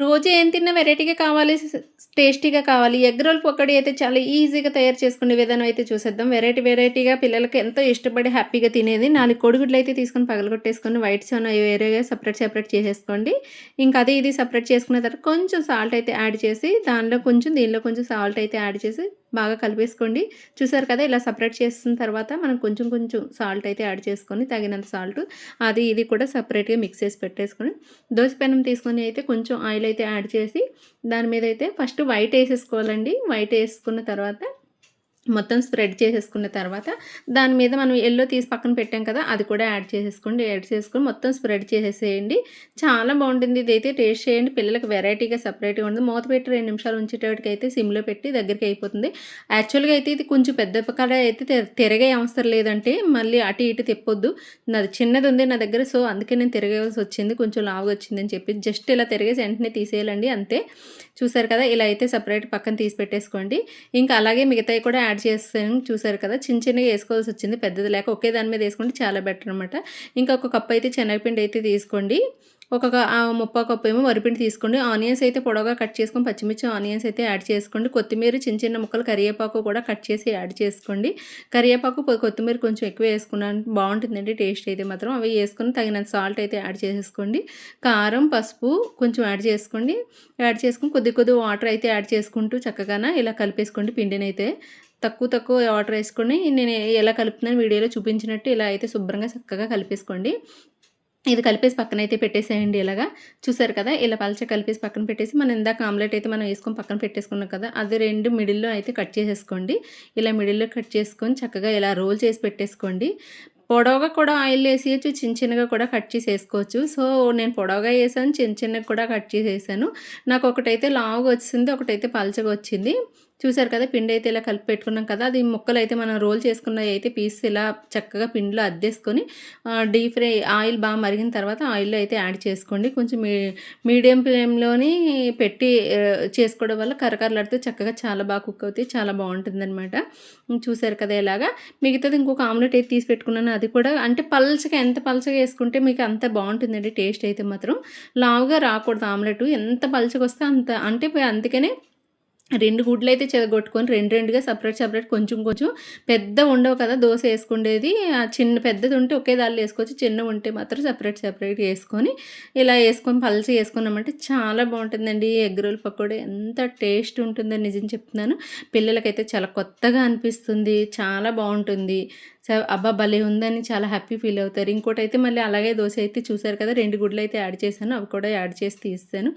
రోజు ఏం తిన్నా వెరైటీగా కావాలి, టేస్టీగా కావాలి. ఎగ్ రోల్ పకోడీ అయితే చాలా ఈజీగా తయారు చేసుకునే విధానం అయితే చూసేద్దాం. వెరైటీ వెరైటీగా పిల్లలకి ఎంతో ఇష్టపడి హ్యాపీగా తినేది. నాలుగు కోడిగుడ్లు అయితే తీసుకొని పగలగొట్టేసుకొని వైట్స్ ఏమన్నా వేరేగా సపరేట్ సపరేట్ చేసేసుకోండి. ఇంకా అదే ఇది సపరేట్ చేసుకున్న తర్వాత కొంచెం సాల్ట్ అయితే యాడ్ చేసి దానిలో కొంచెం దీనిలో కొంచెం సాల్ట్ అయితే యాడ్ చేసి బాగా కలిపేసుకోండి. చూసారు కదా! ఇలా సపరేట్ చేసిన తర్వాత మనం కొంచెం కొంచెం సాల్ట్ అయితే యాడ్ చేసుకొని తగినంత సాల్ట్ అది ఇది కూడా సెపరేట్‌గా మిక్స్ చేసి పెట్టేసుకొని దోస పెనం తీసుకొని అయితే కొంచెం ఆయిల్ అయితే యాడ్ చేసి దాని మీద అయితే ఫస్ట్ వైట్ వేసేసుకోవాలండి వైట్ వేసుకున్న తర్వాత మొత్తం స్ప్రెడ్ చేసేసుకున్న తర్వాత దాని మీద మనం ఎల్లో తీసి పక్కన పెట్టాం కదా అది కూడా యాడ్ చేసేసుకోండి యాడ్ చేసుకొని మొత్తం స్ప్రెడ్ చేసేసేయండి. చాలా బాగుంటుంది ఇదైతే టేస్ట్ చేయండి. పిల్లలకి వెరైటీగా సపరేట్గా ఉంటుంది. మూత పెట్టి రెండు నిమిషాలు ఉంచేటప్పటికి అయితే సిమ్లో పెట్టి దగ్గరికి అయిపోతుంది. యాక్చువల్గా అయితే ఇది కొంచెం పెద్ద కడ అయితే తిరగే అవసరం లేదంటే మళ్ళీ అటు ఇటు తిప్పొద్దు. నాది చిన్నది ఉంది నా దగ్గర సో అందుకే నేను తిరగవలసి వచ్చింది కొంచెం లావుగా వచ్చిందని చెప్పి. జస్ట్ ఇలా తిరిగేసి వెంటనే తీసేయాలండి అంతే. చూసారు కదా ఇలా అయితే సపరేట్ పక్కన తీసి పెట్టేసుకోండి. ఇంకా అలాగే మిగతాయి కూడా యాడ్ యాడ్ చేస్తాను చూసారు కదా చిన్న చిన్నగా వేసుకోవాల్సి వచ్చింది. పెద్దది లేక ఒకే దాని మీద వేసుకుంటే చాలా బెటర్ అనమాట ఇంకా ఒక కప్ అయితే శనగపిండి అయితే తీసుకోండి. ఒక ముప్పా కప్పు ఏమో వరిపిండి తీసుకోండి. ఆనియన్స్ అయితే పొడవుగా కట్ చేసుకొని పచ్చిమిర్చి ఆనియన్స్ అయితే యాడ్ చేసుకోండి. కొత్తిమీర చిన్న చిన్న ముక్కలు కరివేపాకు కూడా కట్ చేసి యాడ్ చేసుకోండి. కరివేపాకు కొత్తిమీర కొంచెం ఎక్కువ వేసుకున్నాను బాగుంటుందండి టేస్ట్ అయితే మాత్రం. అవి వేసుకొని తగినంత సాల్ట్ అయితే యాడ్ చేసేసుకోండి కారం పసుపు కొంచెం యాడ్ చేసుకోండి. యాడ్ చేసుకుని కొద్ది కొద్ది వాటర్ అయితే యాడ్ చేసుకుంటూ చక్కగా ఇలా కలిపేసుకోండి పిండిని అయితే తక్కువ తక్కువ వాటర్ వేసుకొని నేను ఎలా కలుపుతున్నాను వీడియోలో చూపించినట్టు ఇలా అయితే శుభ్రంగా చక్కగా కలిపేసుకోండి. ఇది కలిపేసి పక్కన అయితే పెట్టేసేయండి ఇలాగా. చూసారు కదా ఇలా పలచ కలిపేసి పక్కన పెట్టేసి మనం ఇందాక ఆమ్లెట్ అయితే మనం వేసుకొని పక్కన పెట్టేసుకున్నాం కదా అది రెండు మిడిల్లో అయితే కట్ చేసేసుకోండి. ఇలా మిడిల్లో కట్ చేసుకొని చక్కగా ఇలా రోల్ చేసి పెట్టేసుకోండి. పొడవుగా కూడా ఆయిల్ వేసేయచ్చు చిన్న చిన్నగా కూడా కట్ చేసి వేసుకోవచ్చు సో నేను పొడవుగా వేసాను చిన్న చిన్నగా కూడా కట్ చేసి వేసాను నాకు ఒకటైతే లావుగా వచ్చింది ఒకటైతే పలచగా వచ్చింది. చూసారు కదా పిండి అయితే ఇలా కలిపి పెట్టుకున్నాం కదా అది ముక్కలు అయితే మనం రోల్ చేసుకున్నవి అయితే పీస్ ఇలా చక్కగా పిండిలో అద్దేసుకొని డీప్ ఫ్రై ఆయిల్ బాగా మరిగిన తర్వాత ఆయిల్లో అయితే యాడ్ చేసుకోండి. కొంచెం మీ మీడియం ఫ్లేమ్లోని పెట్టి చేసుకోవడం వల్ల కరకరలాడితే చక్కగా చాలా బాగా కుక్ అవుతాయి చాలా బాగుంటుందన్నమాట. చూసారు కదా ఇలాగా మిగతాది ఇంకొక ఆమ్లెట్ అయితే తీసి పెట్టుకున్నాను అది కూడా అంటే పల్చగా ఎంత పల్చగా వేసుకుంటే మీకు అంత బాగుంటుందండి టేస్ట్ అయితే మాత్రం. లావుగా రాకూడదు ఆమ్లెట్ ఎంత పల్చగా వస్తే అంత అంటే అందుకనే రెండు గుడ్లు అయితే చెదగొట్టుకొని రెండు రెండుగా సపరేట్ సపరేట్ కొంచెం కొంచెం పెద్ద ఉండవు కదా దోశ వేసుకునేది చిన్న పెద్దది ఉంటే ఒకే దాళ్ళు వేసుకోవచ్చు చిన్న ఉంటే మాత్రం సపరేట్ సపరేట్ వేసుకొని ఇలా వేసుకొని పలసి వేసుకున్నామంటే చాలా బాగుంటుందండి ఎగ్ రోల్ పకోడీ. ఎంత టేస్ట్ ఉంటుందని నిజం చెప్తున్నాను. పిల్లలకైతే చాలా కొత్తగా అనిపిస్తుంది చాలా బాగుంటుంది. అబ్బా భలే ఉందని చాలా హ్యాపీ ఫీల్ అవుతారు. ఇంకోటి అయితే మళ్ళీ అలాగే దోశ అయితే చూసారు కదా రెండు గుడ్లు అయితే యాడ్ చేశాను అవి కూడా యాడ్ చేసి తీస్తాను.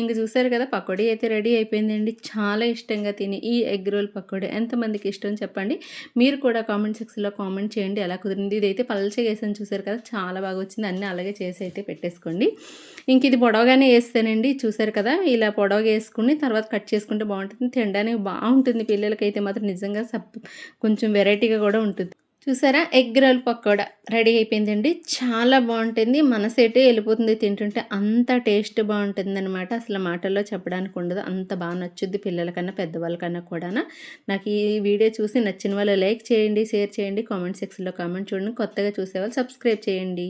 ఇంక చూసారు కదా పకోడీ అయితే రెడీ అయిపోయిందండి. చాలా ఇష్టంగా తిని ఈ ఎగ్ రోల్ పకోడీ ఎంతమందికి ఇష్టం చెప్పండి. మీరు కూడా కామెంట్ సెక్షన్లో కామెంట్ చేయండి ఎలా కుదిరింది. ఇదైతే పల్చగా వేసాను చూసారు కదా చాలా బాగా వచ్చింది. అన్నీ అలాగే చేసి అయితే పెట్టేసుకోండి. ఇంక ఇది పొడవగానే వేస్తానండి చూసారు కదా. ఇలా పొడవగా వేసుకుని తర్వాత కట్ చేసుకుంటే బాగుంటుంది. తినడానికి బాగుంటుంది. పిల్లలకైతే మాత్రం నిజంగా సప్ కొంచెం వెరైటీగా కూడా ఉంటుంది. చూసారా? ఎగ్ రోల్ పకోడా రెడీ అయిపోయిందండి. చాలా బాగుంటుంది. మనసేటే వెళ్ళిపోతుంది తింటుంటే అంత టేస్ట్ బాగుంటుంది అనమాట అసలు మాటల్లో చెప్పడానికి ఉండదు. అంత బాగా నచ్చుద్ది పిల్లలకన్నా పెద్దవాళ్ళకన్నా కూడా నాకు ఈ వీడియో చూసి నచ్చిన వాళ్ళు లైక్ చేయండి షేర్ చేయండి కామెంట్ సెక్షన్లో కామెంట్ చూడండి. కొత్తగా చూసేవాళ్ళు సబ్స్క్రైబ్ చేయండి.